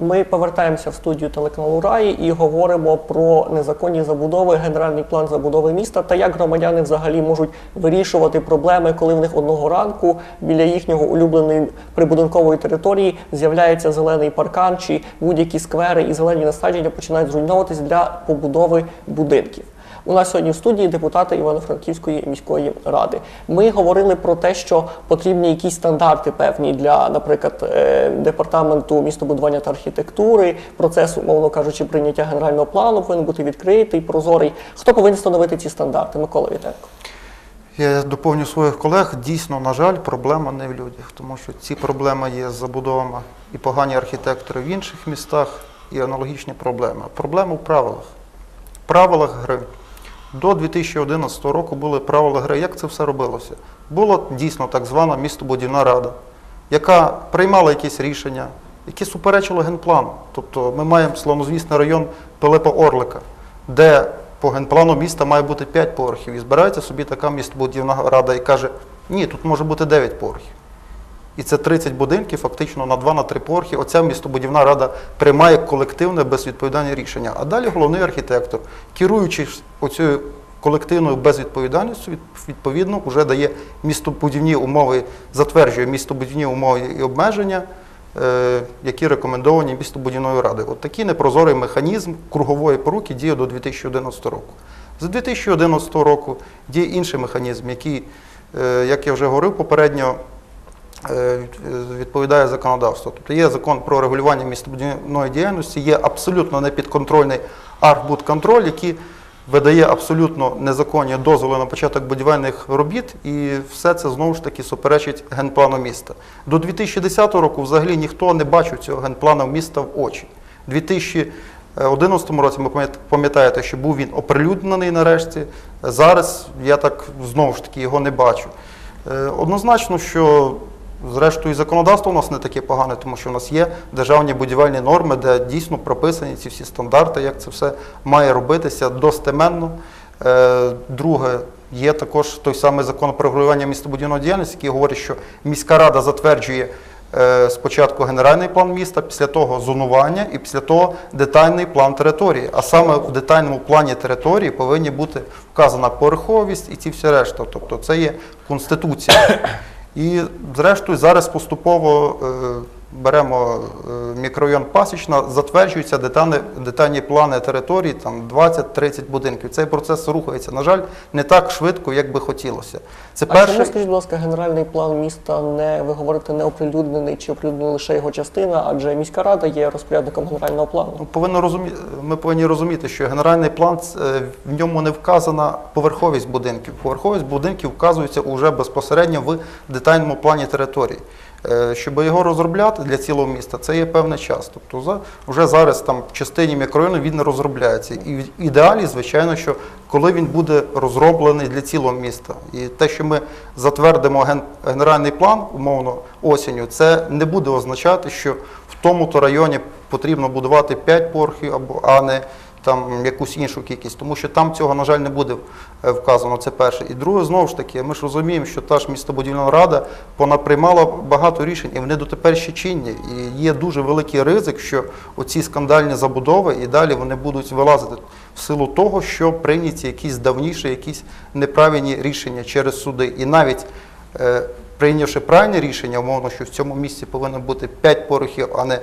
Ми повертаємося в студію телеканалу Раї і говоримо про незаконні забудови, генеральний план забудови міста та як громадяни взагалі можуть вирішувати проблеми, коли в них одного ранку біля їхнього улюбленої прибудинкової території з'являється зелений паркан чи будь-які сквери і зелені насадження починають зруйновуватись для побудови будинків. У нас сьогодні в студії депутати Івано-Франківської міської ради. Ми говорили про те, що потрібні якісь стандарти певні для, наприклад, е, департаменту містобудування та архітектури. Процес, умовно кажучи, прийняття генерального плану повинен бути відкритий, прозорий. Хто повинен встановити ці стандарти? Микола Вітенко. Я доповню своїх колег. Дійсно, на жаль, проблема не в людях, тому що ці проблеми є з забудовами і погані архітектори в інших містах, і аналогічні проблеми. Проблема в правилах. В правилах гри. До 2011 року були правила гри. Як це все робилося? Була дійсно так звана містобудівна рада, яка приймала якісь рішення, які суперечили генплану. Тобто ми маємо славнозвісний район Пилипа Орлика, де по генплану міста має бути 5 поверхів. І збирається собі така містобудівна рада і каже, ні, тут може бути 9 поверхів. І це 30 будинків, фактично на 2-3 поверхи. Оця містобудівна рада приймає колективне безвідповідальне рішення. А далі головний архітектор, керуючись оцією колективною безвідповідальністю, відповідно, вже дає містобудівні умови, затверджує містобудівні умови і обмеження, е, які рекомендовані містобудівною радою. От такий непрозорий механізм кругової поруки діє до 2011 року. З 2011 року діє інший механізм, який, е, як я вже говорив попередньо, відповідає законодавству. Тобто є закон про регулювання містобудівної діяльності, є абсолютно непідконтрольний архбудконтроль, який видає абсолютно незаконні дозволи на початок будівельних робіт, і все це знову ж таки суперечить генплану міста. До 2010 року взагалі ніхто не бачив цього генплану міста в очі. У 2011 році пам'ят- пам'ятаєте, що був він оприлюднений нарешті. Зараз я так знову ж таки його не бачу. Е, Однозначно, що зрештою законодавство у нас не таке погане, тому що в нас є державні будівельні норми, де дійсно прописані ці всі стандарти, як це все має робитися достеменно. Е, Друге, є також той самий закон про регулювання містобудівної діяльності, який говорить, що міська рада затверджує е, спочатку генеральний план міста, після того зонування і після того детальний план території. А саме в детальному плані території повинні бути вказана поверховість і ці всі решта. Тобто це є конституція. І зрештою зараз поступово е, беремо е, мікрорайон Пасічна, затверджуються детальні, детальні плани території, там 20-30 будинків. Цей процес рухається, на жаль, не так швидко, як би хотілося. Це А чому, скажіть, будь ласка, генеральний план міста не ви говорите не оприлюднений чи оприлюднена лише його частина, адже міська рада є розпорядником генерального плану. Ну, повинно розумі... Ми повинні розуміти, що генеральний план е, в ньому не вказана поверховість будинків. Поверховість будинків вказується уже безпосередньо в детальному плані території. Е, Щоб його розробляти для цілого міста, це є певний час. Тобто вже зараз там в частині мікрорайону він не розробляється. І в ідеалі, звичайно, що коли він буде розроблений для цілого міста, і те, що ми затвердимо ген- генеральний план умовно осінню, це не буде означати, що тому-то районі потрібно будувати 5 поверхів або а не там якусь іншу кількість, тому що там цього, на жаль, не буде е, вказано. Це перше. І друге, знову ж таки, ми ж розуміємо, що та ж містобудівна рада вона приймала багато рішень, і вони дотепер ще чинні. І є дуже великий ризик, що оці скандальні забудови і далі вони будуть вилазити в силу того, що прийняті якісь давніші, якісь неправильні рішення через суди. І навіть е, прийнявши правильне рішення, умовно, що в цьому місці повинно бути 5 порохів, а не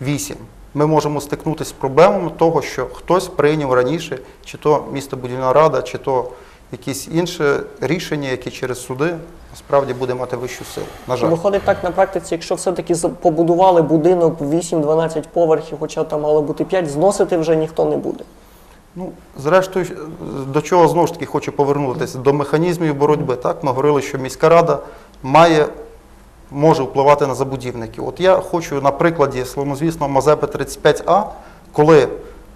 8, ми можемо стикнутися з проблемами того, що хтось прийняв раніше, чи то містобудівна рада, чи то якісь інше рішення, яке через суди насправді буде мати вищу силу. На жаль. Виходить так на практиці, якщо все-таки побудували будинок 8-12 поверхів, хоча там мало бути 5, зносити вже ніхто не буде. Ну, зрештою, до чого знову ж таки хочу повернутися до механізмів боротьби. Так, ми говорили, що міська рада має, може впливати на забудівників. От я хочу на прикладі славнозвісного Мазепи 35А, коли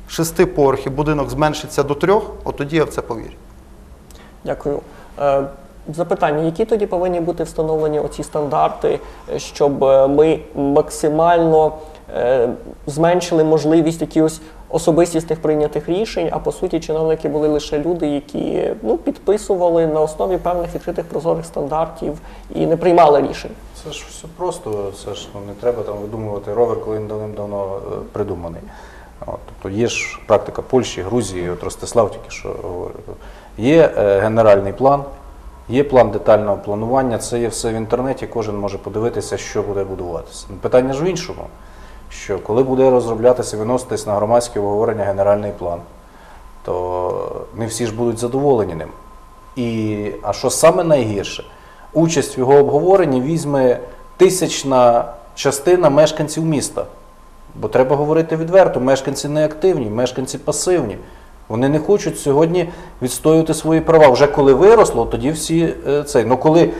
шести поверхів будинок зменшиться до трьох, от тоді я в це повірю. Дякую. Е, Запитання, які тоді повинні бути встановлені оці стандарти, щоб е, ми максимально е, зменшили можливість якихось особистісних прийнятих рішень, а по суті чиновники були лише люди, які ну, підписували на основі певних відкритих прозорих стандартів і не приймали рішень. Це ж все просто, це ж ну, не треба там видумувати ровер, коли він давним-давно е, придуманий. От, тобто є ж практика Польщі, Грузії, от Ростислав тільки що говорив. Є е, генеральний план, є план детального планування, це є все в інтернеті, кожен може подивитися, що буде будуватися. Питання ж в іншому, що коли буде розроблятися, виноситись на громадське обговорення генеральний план, то не всі ж будуть задоволені ним. І, а що саме найгірше, участь в його обговоренні візьме тисячна частина мешканців міста. Бо треба говорити відверто, мешканці неактивні, мешканці пасивні. Вони не хочуть сьогодні відстоювати свої права. Вже коли виросло, тоді всі е, цей. Ну коли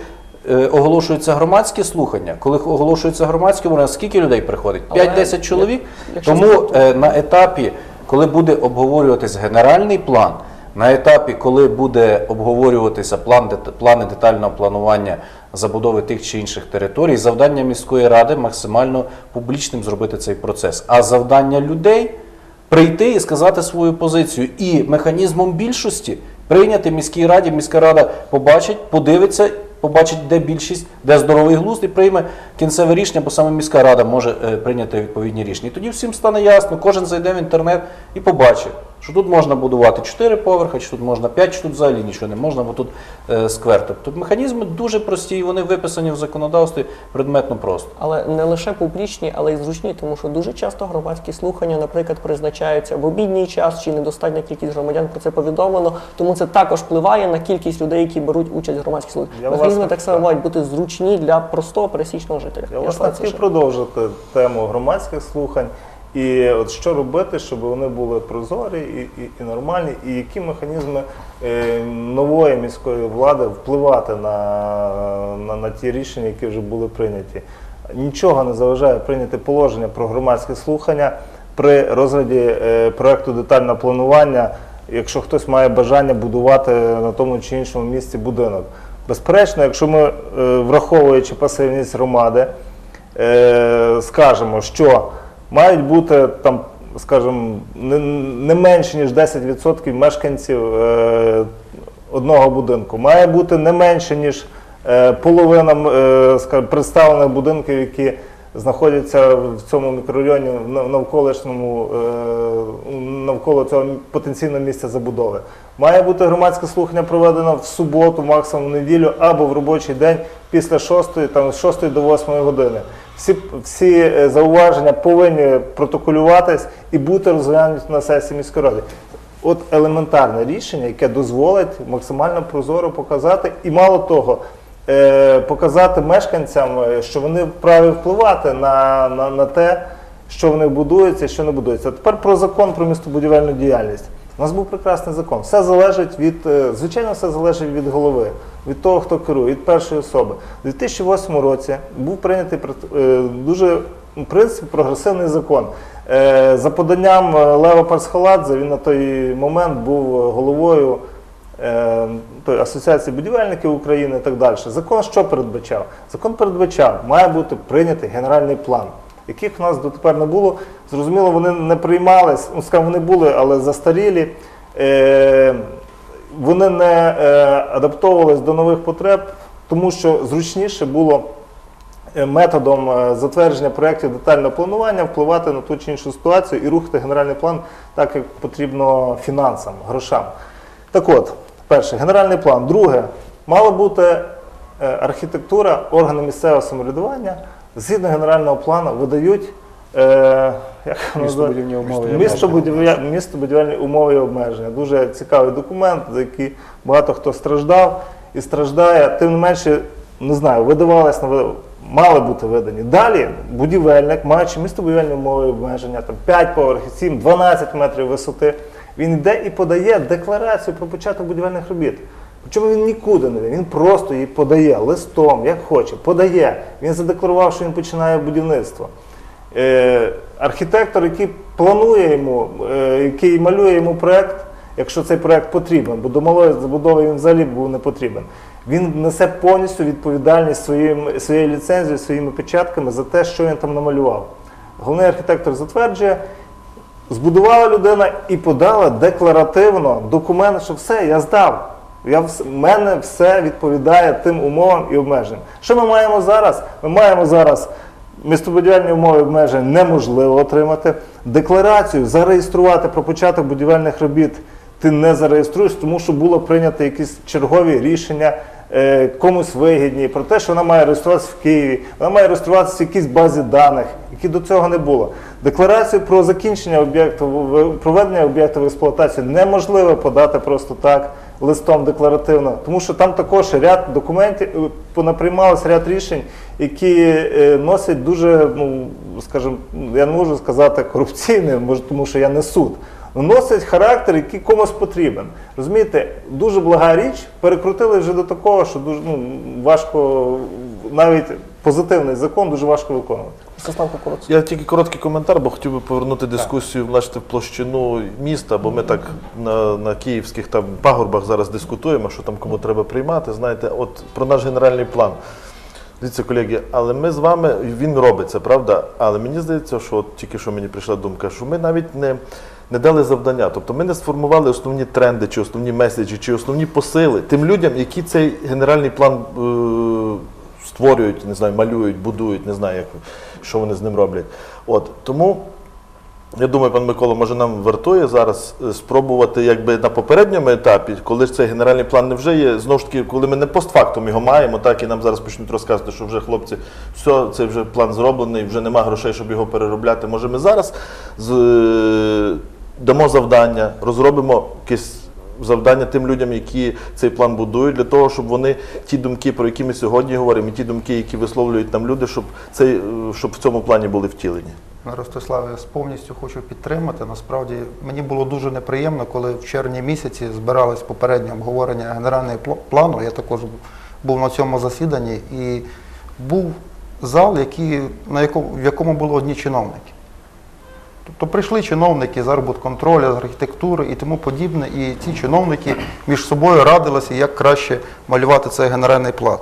оголошуються громадські слухання, коли оголошується громадське обговорення, скільки людей приходить? Але 5-10 чоловік. Тому е, на етапі, коли буде обговорюватись генеральний план, на етапі, коли буде обговорюватися план, плани детального планування забудови тих чи інших територій, завдання міської ради максимально публічним зробити цей процес. А завдання людей прийти і сказати свою позицію. І механізмом більшості прийняти міській раді, міська рада побачить, подивиться, побачить, де більшість, де здоровий глузд, і прийме кінцеве рішення, бо саме міська рада може е, прийняти відповідні рішення. І тоді всім стане ясно, кожен зайде в інтернет і побачить, що тут можна будувати 4 поверхи, чи тут можна 5, чи тут взагалі нічого не можна, бо тут е, сквер. Тобто механізми дуже прості, і вони виписані в законодавстві предметно просто. Але не лише публічні, але й зручні, тому що дуже часто громадські слухання, наприклад, призначаються в обідній час чи недостатня кількість громадян про це повідомлено. Тому це також впливає на кількість людей, які беруть участь в громадських слуханнях. Механізми власне, так само так. мають бути зручні для простого пересічного жителя. Я власне Ярослав, хотів продовжити тему громадських слухань. І от що робити, щоб вони були прозорі і, і, і нормальні, і які механізми е, нової міської влади впливати на, на, на ті рішення, які вже були прийняті. Нічого не заважає прийняти положення про громадські слухання при розгляді е, проекту детального планування, якщо хтось має бажання будувати на тому чи іншому місці будинок. Безперечно, якщо ми, е, враховуючи пасивність громади, скажемо, що мають бути там, скажімо, не, менше ніж 10% мешканців е, одного будинку. Має бути не менше ніж е, половина е, скажімо, представлених будинків, які знаходяться в цьому мікрорайоні навколишньому навколо цього потенційного місця забудови. Має бути громадське слухання проведено в суботу, максимум в неділю або в робочий день після 6, там, з 6 до 8 години. Всі, всі е, зауваження повинні протоколюватись і бути розглянуті на сесії міської ради. От елементарне рішення, яке дозволить максимально прозоро показати, і мало того, е, показати мешканцям, е, що вони вправі впливати на, на, на те, що в них будується і що не будується. Тепер про закон про містобудівельну діяльність. У нас був прекрасний закон. Все залежить від, е, звичайно, все залежить від голови, від того, хто керує, від першої особи. У 2008 році був прийнятий е, дуже в принципі прогресивний закон. Е, За поданням Лева Парсхаладзе, він на той момент був головою Асоціації будівельників України і так далі. Закон що передбачав? Закон передбачав, має бути прийнятий генеральний план, яких в нас дотепер не було. Зрозуміло, вони не приймались, ну, скажімо, вони були, але застарілі. Е, Вони не е, адаптовувались до нових потреб, тому що зручніше було е, методом е, затвердження проєктів детального планування впливати на ту чи іншу ситуацію і рухати генеральний план так, як потрібно фінансам, грошам. Так от, перше, генеральний план. Друге, мала бути е, архітектура, органи місцевого самоврядування згідно генерального плану видають е, як? Містобудівні умови і Містобудівля- Містобудівельні умови і обмеження. Дуже цікавий документ, за який багато хто страждав і страждає. Тим не менше, не знаю, видавалось ви- мали бути видані. Далі будівельник, маючи містобудівельні умови і обмеження, там 5 поверхів, 7, 12 метрів висоти, він йде і подає декларацію про початок будівельних робіт. Причому він нікуди не йде, він просто її подає листом, як хоче, подає. Він задекларував, що він починає будівництво. Е, архітектор, який планує йому, е, який малює йому проект, якщо цей проект потрібен, бо до малої забудови він взагалі був не потрібен. Він несе повністю відповідальність своїм, своєю ліцензією, своїми печатками за те, що він там намалював. Головний архітектор затверджує, збудувала людина і подала декларативно документ, що все, я здав. Я в мене все відповідає тим умовам і обмеженням. Що ми маємо зараз? Ми маємо зараз містобудівельні умови обмеження неможливо отримати. Декларацію зареєструвати про початок будівельних робіт ти не зареєструєш, тому що було прийнято якісь чергові рішення. е, Комусь вигідні про те, що вона має реєструватися в Києві, вона має реєструватися в якійсь базі даних, які до цього не було. Декларацію про закінчення об'єкту проведення об'єкту в експлуатацію неможливо подати просто так листом декларативно, тому що там також ряд документів е, понаприймалось ряд рішень, які е, носять дуже, ну скажімо, я не можу сказати корупційне, може, тому що я не суд. Ну, Носять характер, який комусь потрібен. Розумієте, дуже блага річ, перекрутили вже до такого, що дуже ну, важко, навіть позитивний закон дуже важко виконувати. Ростислав Кукуруц. Я тільки короткий коментар, бо хотів би повернути дискусію бачите, в площину міста, бо ми так на, на київських там пагорбах зараз дискутуємо, що там кому треба приймати. Знаєте, от про наш генеральний план. Дивіться, колеги, але ми з вами, він робиться, правда? Але мені здається, що от тільки що мені прийшла думка, що ми навіть не, не дали завдання. Тобто ми не сформували основні тренди, чи основні меседжі, чи основні посили тим людям, які цей генеральний план е, створюють, не знаю, малюють, будують, не знаю, як, що вони з ним роблять. От тому. Я думаю, пан Микола, може нам вартує зараз е, спробувати якби на попередньому етапі, коли ж цей генеральний план не вже є, знову ж таки, коли ми не постфактум його маємо, так і нам зараз почнуть розказувати, що вже хлопці, все, цей вже план зроблений, вже нема грошей, щоб його переробляти. Може, ми зараз з, е, дамо завдання, розробимо якесь завдання тим людям, які цей план будують, для того, щоб вони ті думки, про які ми сьогодні говоримо, і ті думки, які висловлюють нам люди, щоб цей, е, щоб в цьому плані були втілені. Ростиславе, я повністю хочу підтримати. Насправді мені було дуже неприємно, коли в червні місяці збирались попереднє обговорення генерального плану. Я також був на цьому засіданні і був зал, який, на якому, в якому були одні чиновники. Тобто прийшли чиновники з арбудконтролю, з архітектури і тому подібне, і ці чиновники між собою радилися, як краще малювати цей генеральний план.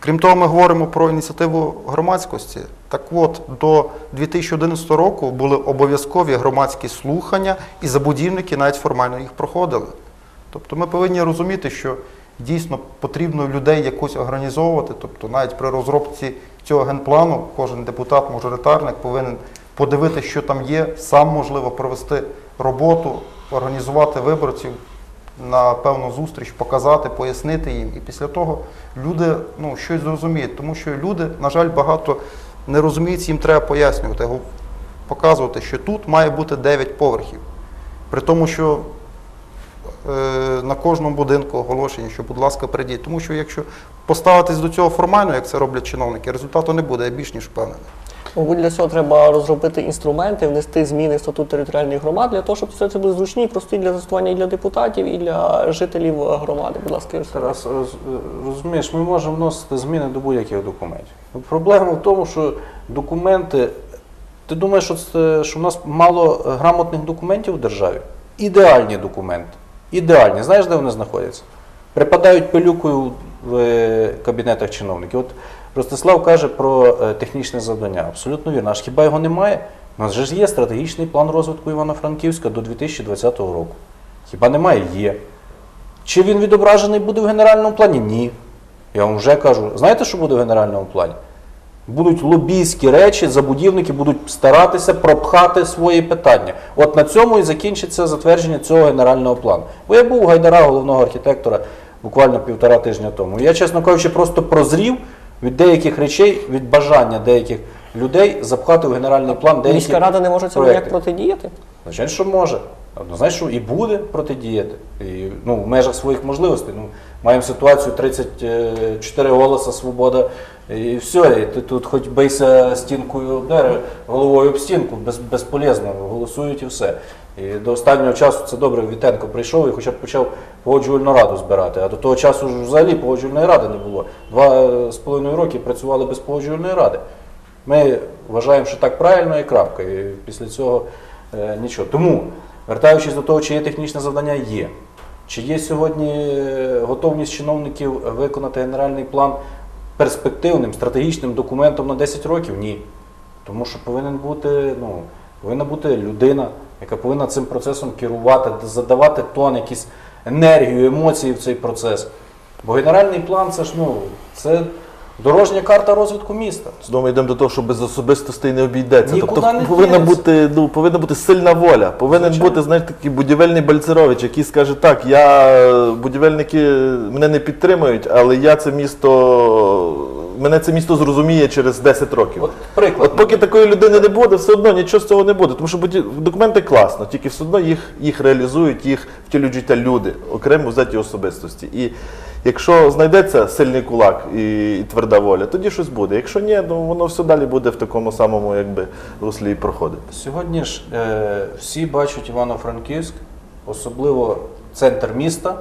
Крім того, ми говоримо про ініціативу громадськості. Так от, до 2011 року були обов'язкові громадські слухання, і забудівники навіть формально їх проходили. Тобто ми повинні розуміти, що дійсно потрібно людей якось організовувати. Тобто навіть при розробці цього генплану кожен депутат, мажоритарник повинен подивитися, що там є, сам можливо провести роботу, організувати виборців на певну зустріч, показати, пояснити їм. І після того люди ну, щось зрозуміють, тому що люди, на жаль, багато не розуміють, їм треба пояснювати, показувати, що тут має бути 9 поверхів. При тому, що е, на кожному будинку оголошення, що, будь ласка, прийдіть. Тому що якщо поставитись до цього формально, як це роблять чиновники, результату не буде, я більш ніж впевнений. Мабуть, для цього треба розробити інструменти, внести зміни в статут територіальних громад для того, щоб все це було зручні і прості для застосування і для депутатів, і для жителів е, громади. Будь ласка, Тарас, роз- розумієш, ми можемо вносити зміни до будь-яких документів. Проблема в тому, що документи. Ти думаєш, що, це, що в нас мало е, грамотних документів в державі? Ідеальні документи. Ідеальні. Знаєш, де вони знаходяться? Припадають пилюкою в е, кабінетах чиновників. От Ростислав каже про е, технічне завдання. Абсолютно вірно. Аж хіба його немає? У нас же ж є стратегічний план розвитку Івано-Франківська до 2020 року. Хіба немає? Є. Чи він відображений буде в генеральному плані? Ні. Я вам вже кажу. Знаєте, що буде в генеральному плані? Будуть лобійські речі, забудівники будуть старатися пропхати свої питання. От на цьому і закінчиться затвердження цього генерального плану. Бо я був у Гайдара, головного архітектора, буквально півтора тижня тому. Я, чесно кажучи, просто прозрів від деяких речей, від бажання деяких людей запхати в генеральний план деякі Міська рада не може цьому проекти. ніяк протидіяти. Звичайно, що може. Однозначно, що і буде протидіяти. І, ну, в межах своїх можливостей. Ну, маємо ситуацію 34 голоса, свобода, і все. І ти тут хоч бийся стінкою об дерево, головою об стінку, без, безполезно, голосують і все. І до останнього часу це добре, Вітенко прийшов і хоча б почав погоджувальну раду збирати. А до того часу ж взагалі погоджувальної ради не було. Два з половиною роки працювали без погоджувальної ради. Ми вважаємо, що так правильно і крапка. І після цього е, нічого. Тому, вертаючись до того, чи є технічне завдання, є. Чи є сьогодні е, готовність чиновників виконати генеральний план перспективним, стратегічним документом на 10 років? Ні. Тому що повинен бути, ну, повинна бути людина, яка повинна цим процесом керувати, задавати тон, якісь енергію, емоції в цей процес. Бо генеральний план це ж ну, це дорожня карта розвитку міста. Знову йдемо до того, що без особистостей не обійдеться. Нікуди тобто не повинна дінеться. бути, ну, повинна бути сильна воля. Повинен Звичайно. бути, знаєте, такий будівельний Бальцерович, який скаже, так, я будівельники мене не підтримують, але я це місто. Мене це місто зрозуміє через 10 років. От приклад. От поки такої людини не буде, все одно нічого з цього не буде. Тому що документи класно, тільки все одно їх, їх реалізують, їх втілюють життя люди, окремо взяті особистості. І якщо знайдеться сильний кулак і, і тверда воля, тоді щось буде. Якщо ні, ну воно все далі буде в такому самому якби, руслі і проходити. Сьогодні ж е, всі бачать Івано-Франківськ, особливо центр міста,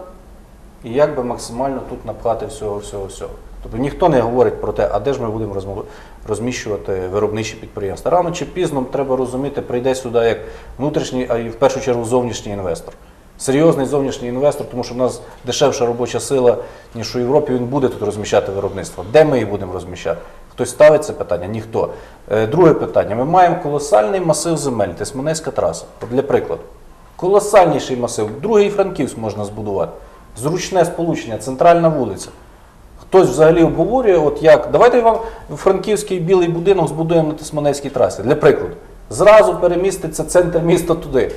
і як би максимально тут напхати всього, всього, всього. Тобто ніхто не говорить про те, а де ж ми будемо розміщувати виробничі підприємства. Рано чи пізно треба розуміти, прийде сюди як внутрішній, а і в першу чергу зовнішній інвестор. Серйозний зовнішній інвестор, тому що в нас дешевша робоча сила, ніж у Європі, він буде тут розміщати виробництво. Де ми їх будемо розміщати? Хтось ставить це питання? Ніхто. Е, Друге питання. Ми маємо колосальний масив земель, Тисманецька траса. Для прикладу. Колосальніший масив. Другий Франківськ можна збудувати. Зручне сполучення, центральна вулиця. Хтось взагалі обговорює, от як. Давайте вам франківський білий будинок збудуємо на Тисманецькій трасі. Для прикладу. Зразу переміститься центр міста туди.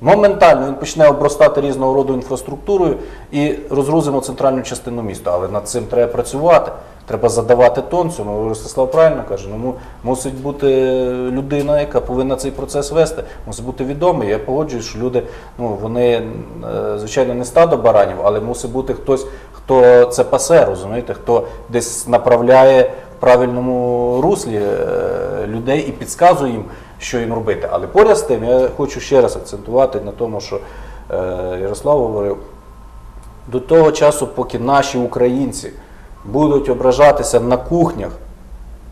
Моментально він почне обростати різного роду інфраструктурою і розгрузимо центральну частину міста. Але над цим треба працювати. Треба задавати тон цьому. Ростислав правильно каже, ну мусить бути людина, яка повинна цей процес вести, мусить бути відомий. Я погоджуюсь, що люди, ну вони е, звичайно не стадо баранів, але мусить бути хтось, хто це пасе, розумієте, хто десь направляє в правильному руслі е, людей і підказує їм, що їм робити. Але поряд з тим я хочу ще раз акцентувати на тому, що е, Ярослав говорив. До того часу, поки наші українці будуть ображатися на кухнях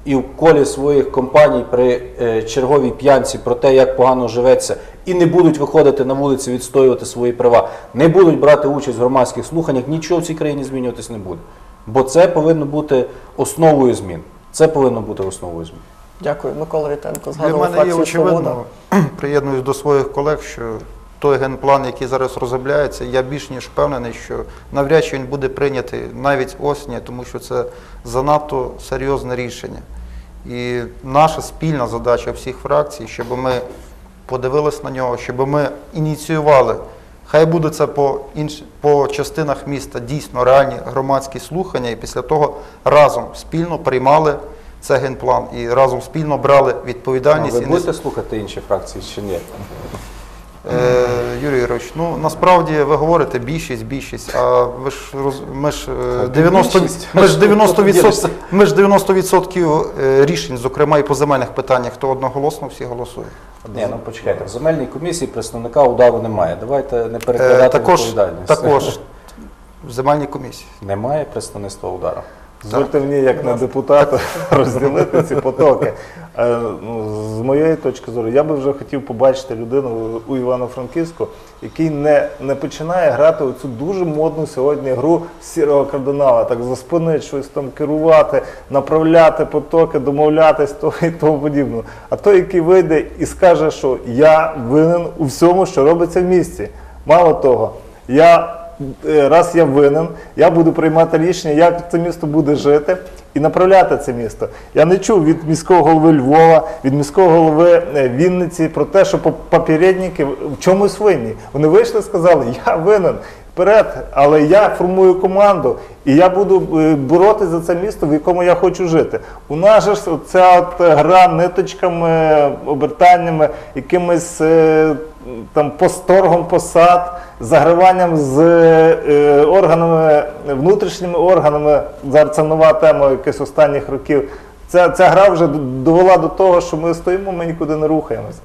і в колі своїх компаній при е, черговій п'янці про те, як погано живеться, і не будуть виходити на вулиці відстоювати свої права, не будуть брати участь в громадських слуханнях, нічого в цій країні змінюватись не буде. Бо це повинно бути основою змін. Це повинно бути основою змін. Дякую, Микола Рітенко. Для мене є очевидно, приєднуюсь до своїх колег, що той генплан, який зараз розробляється, я більш ніж впевнений, що навряд чи він буде прийнятий навіть осені, тому що це занадто серйозне рішення. І наша спільна задача всіх фракцій, щоб ми подивились на нього, щоб ми ініціювали. Хай буде це по, інш... по частинах міста дійсно реальні громадські слухання, і після того разом спільно приймали цей генплан і разом спільно брали А відповідальність. ви і не- будете слухати інші фракції чи ні? Е, Юрій Юрійович, ну насправді ви говорите більшість, більшість, а ви ж роз... ми ж е, 90, більшість. ми ж Що ти 90 ділишся? ми ж 90% е, рішень, зокрема і по земельних питаннях, то одноголосно всі голосують. Ні, ну почекайте, в земельній комісії представника удару немає. Давайте не Е, перекладати також, відповідальність. також в земельній комісії. Немає представництва удару. Дозвольте мені, як на депутата, розділити ці потоки. Е, ну, з моєї точки зору, я би вже хотів побачити людину у Івано-Франківську, який не, не починає грати оцю дуже модну сьогодні гру сірого кардинала, так за спини щось там керувати, направляти потоки, домовлятись того і тому подібного. А той, який вийде і скаже, що я винен у всьому, що робиться в місті. Мало того, я раз я винен, я буду приймати рішення, як це місто буде жити і направляти це місто. Я не чув від міського голови Львова, від міського голови е, Вінниці про те, що поп- попередники в чомусь винні. Вони вийшли і сказали, я винен. Вперед, але я формую команду і я буду е, боротися за це місто, в якому я хочу жити. У нас же ця от гра ниточками, обертаннями, якимось е, там посторгом посад, заграванням з е, органами, внутрішніми органами. Зараз це нова тема якихось останніх років. Ця, ця гра вже довела до того, що ми стоїмо, ми нікуди не рухаємось.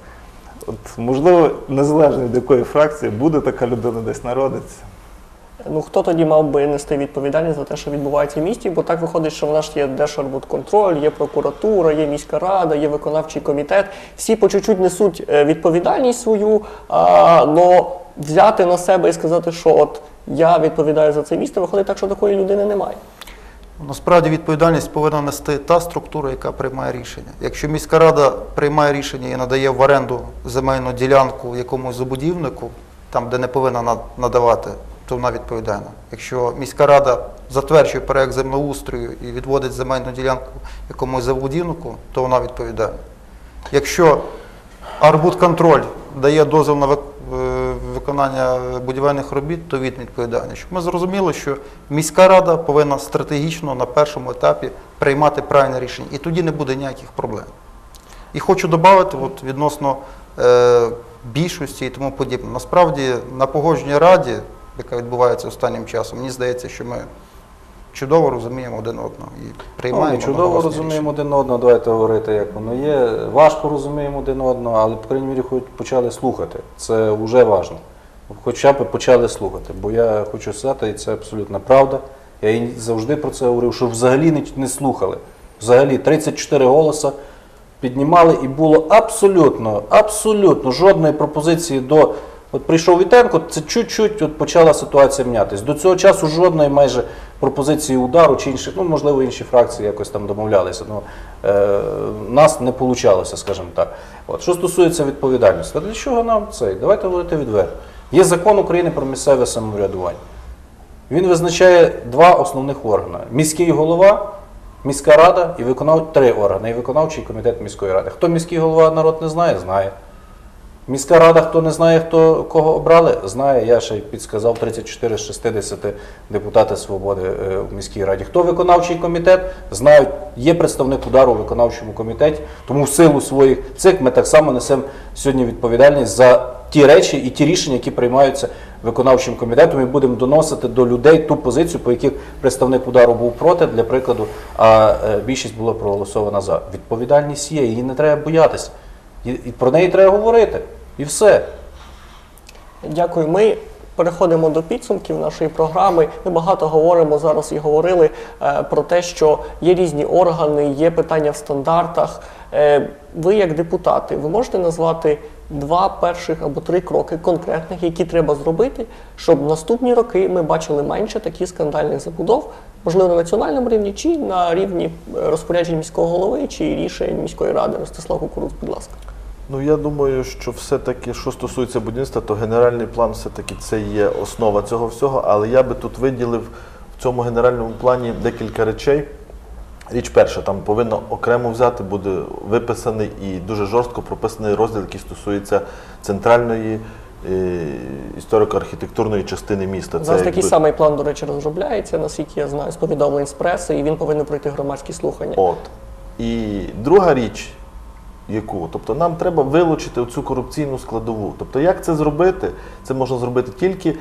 От, можливо, незалежно від якої фракції буде така людина десь народиться. Ну хто тоді мав би нести відповідальність за те, що відбувається в місті? Бо так виходить, що в нас є Держарбудконтроль, є прокуратура, є міська рада, є виконавчий комітет. Всі по чуть-чуть несуть е, відповідальність свою, а, но взяти на себе і сказати, що от я відповідаю за це місто, виходить так, що такої людини немає. Насправді відповідальність повинна нести та структура, яка приймає рішення. Якщо міська рада приймає рішення і надає в оренду земельну ділянку якомусь забудівнику, там де не повинна надавати то вона відповідальна. Якщо міська рада затверджує проект землеустрою і відводить земельну ділянку якомусь забудівнику, то вона відповідальна. Якщо Арбудконтроль дає дозвіл на е, виконання будівельних робіт, то він відповідальний. Щоб ми зрозуміли, що міська рада повинна стратегічно на першому етапі приймати правильне рішення, і тоді не буде ніяких проблем. І хочу додати от, відносно е, більшості і тому подібне. Насправді на погодженій раді, яка відбувається останнім часом, мені здається, що ми чудово розуміємо один одного і Ну, приймаємо ми чудово розуміємо один одного, давайте говорити, як воно є. Важко розуміємо один одного, але, по крайній мірі, хоч почали слухати. Це вже важливо. Хоча б почали слухати. Бо я хочу сказати, і це абсолютна правда. Я і завжди про це говорив, що взагалі не, не слухали. Взагалі 34 голоса піднімали, і було абсолютно, абсолютно жодної пропозиції до. От прийшов Вітенко, це чуть-чуть от почала ситуація мінятись. До цього часу жодної майже пропозиції удару чи інші, ну можливо, інші фракції якось там домовлялися. Ну, е, нас не вийшло, скажімо так. От. Що стосується відповідальності, а для чого нам це? Давайте говорити відверто. Є закон України про місцеве самоврядування. Він визначає два основних органи: міський голова, міська рада і виконав три органи, і виконавчий комітет міської ради. Хто міський голова народ не знає, знає. Міська рада, хто не знає, хто кого обрали, знає. Я ще й підсказав 34 з 60 депутати свободи е, в міській раді. Хто виконавчий комітет, знають, є представник удару у виконавчому комітеті. Тому в силу своїх цих ми так само несемо сьогодні відповідальність за ті речі і ті рішення, які приймаються виконавчим комітетом, і будемо доносити до людей ту позицію, по яких представник удару був проти, для прикладу, а е, більшість була проголосована за. Відповідальність є, її не треба боятися. І, і про неї треба говорити. І все. Дякую. Ми переходимо до підсумків нашої програми. Ми багато говоримо зараз і говорили е, про те, що є різні органи, є питання в стандартах. Е, ви, як депутати, ви можете назвати два перших або три кроки конкретних, які треба зробити, щоб в наступні роки ми бачили менше таких скандальних забудов, можливо, на національному рівні чи на рівні е, розпоряджень міського голови чи рішень міської ради. Ростислав Кукуруц, будь ласка. Ну я думаю, що все-таки, що стосується будівництва, то генеральний план все-таки це є основа цього всього. Але я би тут виділив в цьому генеральному плані декілька речей. Річ перша, там повинно окремо взяти, буде виписаний і дуже жорстко прописаний розділ, який стосується центральної е, історико-архітектурної частини міста. Зараз такий самий план, до речі, розробляється, наскільки я знаю, з повідомлень з преси, і він повинен пройти громадські слухання. От. І друга річ, яку, тобто нам треба вилучити цю корупційну складову. Тобто, як це зробити? Це можна зробити тільки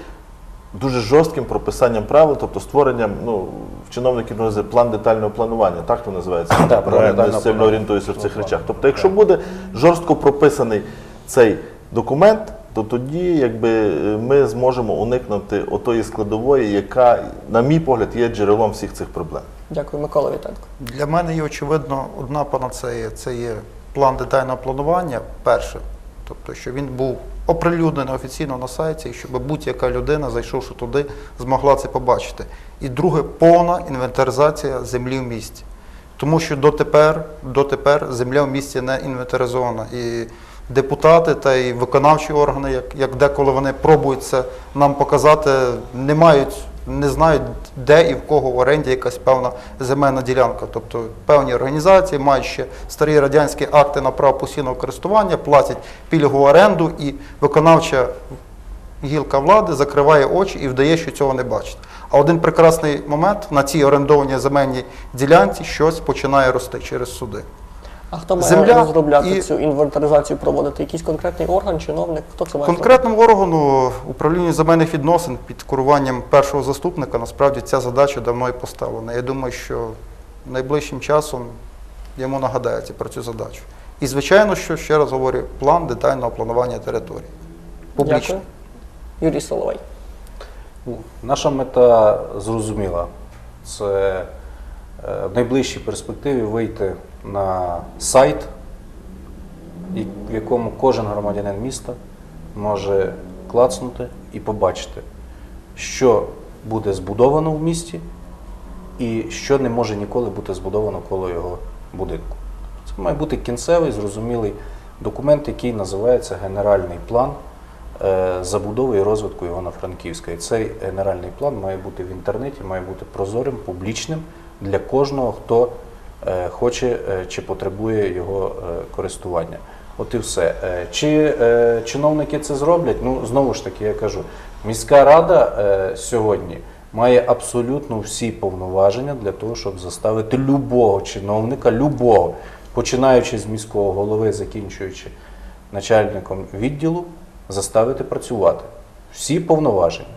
дуже жорстким прописанням правил, тобто створенням, ну, в чиновників план детального планування, так то називається. Так, план Правильно, сильно орієнтуюся в цих речах. Тобто, якщо буде жорстко прописаний цей документ, то тоді якби, е, ми зможемо уникнути отої складової, яка, на мій погляд, є джерелом всіх цих проблем. Дякую, Микола Вітенко. Для мене є очевидно одна панацея це є план детального планування. Перше, тобто, що він був оприлюднений офіційно на сайті, і щоб будь-яка людина, зайшовши туди, змогла це побачити. І друге, повна інвентаризація землі в місті. Тому що дотепер, дотепер земля в місті не інвентаризована. І депутати та й виконавчі органи, як, як деколи вони пробують це нам показати, не мають, не знають, де і в кого в оренді якась певна земельна ділянка. Тобто певні організації мають ще старі радянські акти на право постійного користування, платять пільгову оренду, і виконавча гілка влади закриває очі і вдає, що цього не бачить. А один прекрасний момент на цій орендованій земельній ділянці щось починає рости через суди. А хто має Земля розробляти і- цю інвентаризацію, проводити? Якийсь конкретний орган, чиновник? Хто це має зробити? Конкретному органу управління земельних відносин під керуванням першого заступника насправді ця задача давно і поставлена. Я думаю, що найближчим часом йому нагадається про цю задачу. І звичайно, що ще раз говорю, план детального планування території. Публічно. Дякую. Юрій Соловей. Ну, Наша мета зрозуміла. Це е, в найближчій перспективі вийти на сайт, в якому кожен громадянин міста може клацнути і побачити, що буде збудовано в місті і що не може ніколи бути збудовано коло його будинку. Це має бути кінцевий, зрозумілий документ, який називається Генеральний план е, забудови і розвитку Івано-Франківська. І цей генеральний план має бути в інтернеті, має бути прозорим, публічним для кожного, хто хоче е, чи потребує його е, користування. От і все. Е, Чи е, чиновники це зроблять? Ну, знову ж таки, я кажу, міська рада е, сьогодні має абсолютно всі повноваження для того, щоб заставити любого чиновника, любого, починаючи з міського голови, закінчуючи начальником відділу, заставити працювати. Всі повноваження.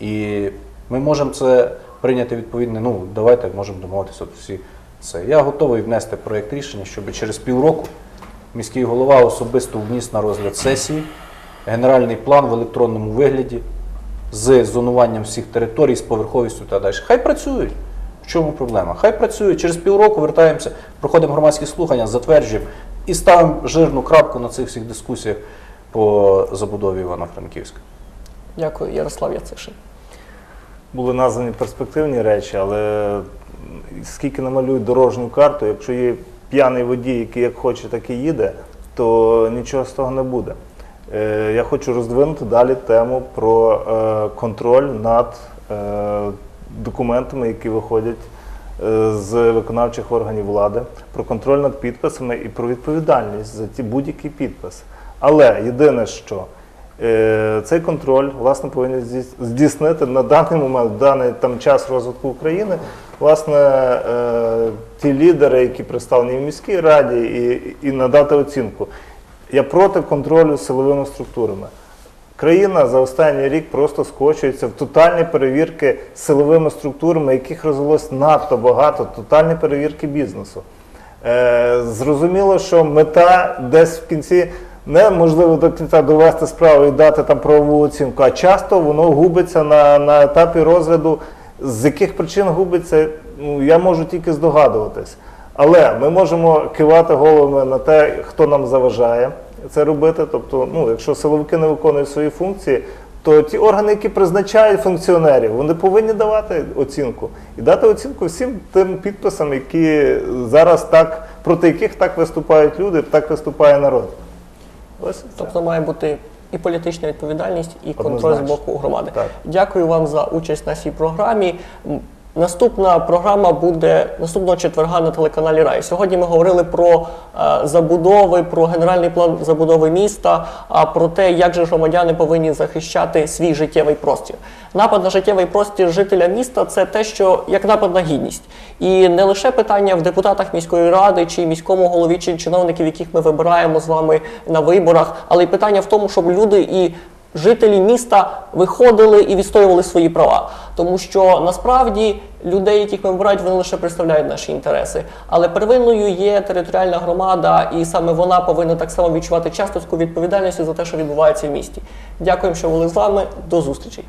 І ми можемо це прийняти відповідне. Ну, давайте можемо домовитися от всі це. Я готовий внести проєкт рішення, щоб через півроку міський голова особисто вніс на розгляд сесії генеральний план в електронному вигляді з зонуванням всіх територій, з поверховістю та далі. Хай працюють. В чому проблема? Хай працюють. Через півроку вертаємося, проходимо громадські слухання, затверджуємо і ставимо жирну крапку на цих всіх дискусіях по забудові Івано-Франківська. Дякую, Ярослав Яцишин. були названі перспективні речі, але скільки намалюють дорожню карту, якщо є п'яний водій, який як хоче, так і їде, то нічого з того не буде. Е, Я хочу роздвинути далі тему про е, контроль над е, документами, які виходять з виконавчих органів влади, про контроль над підписами і про відповідальність за ті будь-який підпис. Але єдине, що Цей контроль власне здійс- здійснити на даний момент, в даний там час розвитку України, власне, е, ті лідери, які представлені в міській раді, і, надати оцінку. Я проти контролю силовими структурами. Країна за останній рік просто скочується в тотальні перевірки силовими структурами, яких розвелось надто багато, тотальні перевірки бізнесу. Е, зрозуміло, що мета десь в кінці неможливо до кінця довести справу і дати там правову оцінку, а часто воно губиться на, на етапі розгляду. З яких причин губиться, ну, я можу тільки здогадуватись. Але ми можемо кивати головами на те, хто нам заважає це робити. Тобто, ну, якщо силовики не виконують свої функції, то ті органи, які призначають функціонерів, вони повинні давати оцінку і дати оцінку всім тим підписам, які зараз так, проти яких так виступають люди, так виступає народ. Ось. Тобто має бути і політична відповідальність, і контроль з боку громади. Так. Дякую вам за участь на цій програмі. Наступна програма буде наступного четверга на телеканалі Рай. Сьогодні ми говорили про е, забудови, про генеральний план забудови міста, а про те, як же громадяни повинні захищати свій життєвий простір. Напад на життєвий простір жителя міста це те, що як напад на гідність. І не лише питання в депутатах міської ради чи міському голові, чи чиновників, яких ми вибираємо з вами на виборах, але й питання в тому, щоб люди і жителі міста виходили і відстоювали свої права. Тому що насправді людей, яких ми вибирають, вони лише представляють наші інтереси. Але первинною є територіальна громада, і саме вона повинна так само відчувати часточку відповідальності за те, що відбувається в місті. Дякуємо, що були з вами. До зустрічей.